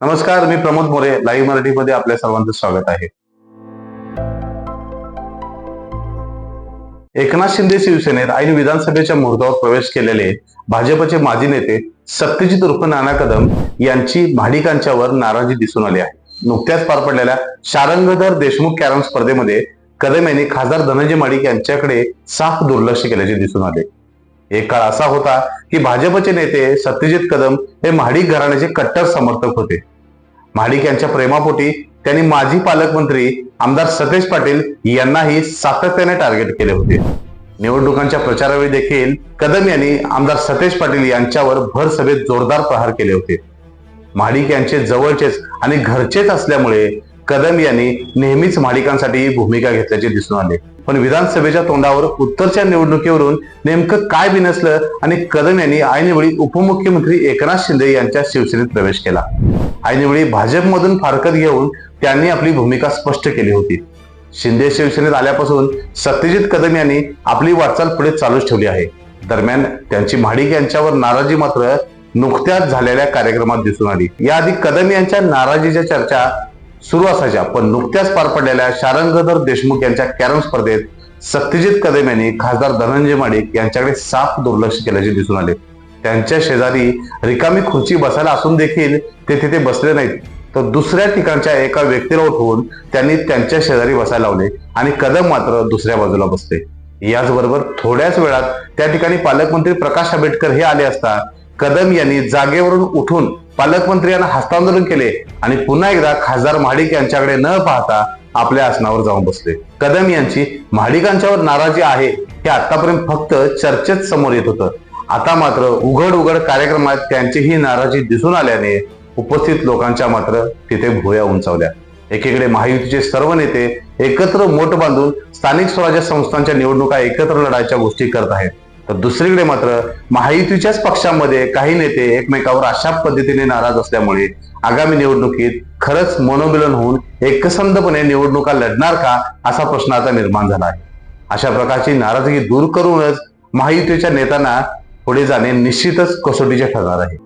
नमस्कार मी प्रमोद मोरे. लाईव्ह मराठीमध्ये आपल्या सर्वांचं स्वागत आहे. एकनाथ शिंदे शिवसेनेत ऐन विधानसभेच्या मुहूर्तावर प्रवेश केलेले भाजपचे माजी नेते सत्यजित उर्फ नाना कदम यांची भाडिकांच्यावर नाराजी दिसून आली आहे. नुकत्याच पार पडलेल्या शारंगधर देशमुख कॅरम स्पर्धेमध्ये कदम यांनी खासदार धनंजय माडिक यांच्याकडे साफ दुर्लक्ष केल्याचे दिसून आले. एक काळ असा होता की भाजपचे नेते सत्यजित कदम हे महाडिक घराण्याचे कट्टर समर्थक होते. महाडिक यांच्या प्रेमापोटी त्यांनी माजी पालकमंत्री आमदार सतेज पाटील यांनाही सातत्याने टार्गेट केले होते. निवडणुकांच्या प्रचारावेळी देखील कदम यांनी आमदार सतेज पाटील यांच्यावर भर सभेत जोरदार प्रहार केले होते. महाडिक यांचे जवळचेच आणि घरचेच असल्यामुळे कदम यांनी नेहमीच महाडिकांसाठी भूमिका घेतल्याचे दिसून आले. पण विधानसभेच्या तोंडावर उत्तरच्या निवडणुकीवरून नेमकं काय बिनसलं आणि कदम यांनी ऐनवेळी उपमुख्यमंत्री एकनाथ शिंदे यांच्या शिवसेनेत प्रवेश केला. ऐनवेळी भाजपमधून फारकत घेऊन त्यांनी आपली भूमिका स्पष्ट केली होती. शिंदे शिवसेनेत आल्यापासून सत्यजित कदम यांनी आपली वाटचाल पुढे चालूच ठेवली आहे. दरम्यान त्यांची महाडिक यांच्यावर नाराजी मात्र नुकत्याच झालेल्या कार्यक्रमात दिसून आली. याआधी कदम यांच्या नाराजीच्या चर्चा सुरू असायच्या. पण नुकत्याच पार पडलेल्या शारंगधर देशमुख यांच्या कॅरम स्पर्धेत सत्यजित कदम यांनी खासदार धनंजय माडिक यांच्याकडे साफ दुर्लक्ष केल्याचे दिसून आले. त्यांच्या शेजारी रिकामी खुर्ची बसायला असून देखील ते तिथे बसले नाहीत. तर दुसऱ्या ठिकाणच्या एका व्यक्तीला उठवून त्यांनी त्यांच्या शेजारी बसायला लावले आणि कदम मात्र दुसऱ्या बाजूला बसले. याचबरोबर थोड्याच वेळात त्या ठिकाणी पालकमंत्री प्रकाश आंबेडकर हे आले असता कदम यांनी जागेवरून उठून पालकमंत्री यांना हस्तांदोलन केले आणि पुन्हा एकदा खासदार महाडिक यांच्याकडे न पाहता आपल्या आसनावर जाऊन बसले. कदम यांची महाडिकांच्यावर नाराजी आहे हे आतापर्यंत फक्त चर्चेत समोर येत होतं. आता मात्र उघड उघड कार्यक्रमात त्यांची ही नाराजी दिसून आल्याने उपस्थित लोकांच्या मात्र तिथे भुया उंचावल्या. एकीकडे महायुतीचे सर्व नेते एकत्र मोठ बांधून स्थानिक स्वराज्य संस्थांच्या निवडणुका एकत्र लढायच्या गोष्टी करत आहेत. तर दुसरीकडे मात्र महायुतीच्याच पक्षामध्ये काही नेते एकमेकावर अशा पद्धतीने नाराज असल्यामुळे आगामी निवडणुकीत खरंच मनोमिलन होऊन एकसंधपणे निवडणुका लढणार का असा प्रश्न आता निर्माण झाला आहे. अशा प्रकारची नाराजगी दूर करूनच महायुतीच्या नेत्यांना पुढे जाणे निश्चितच कसोटीचे ठरणार आहे.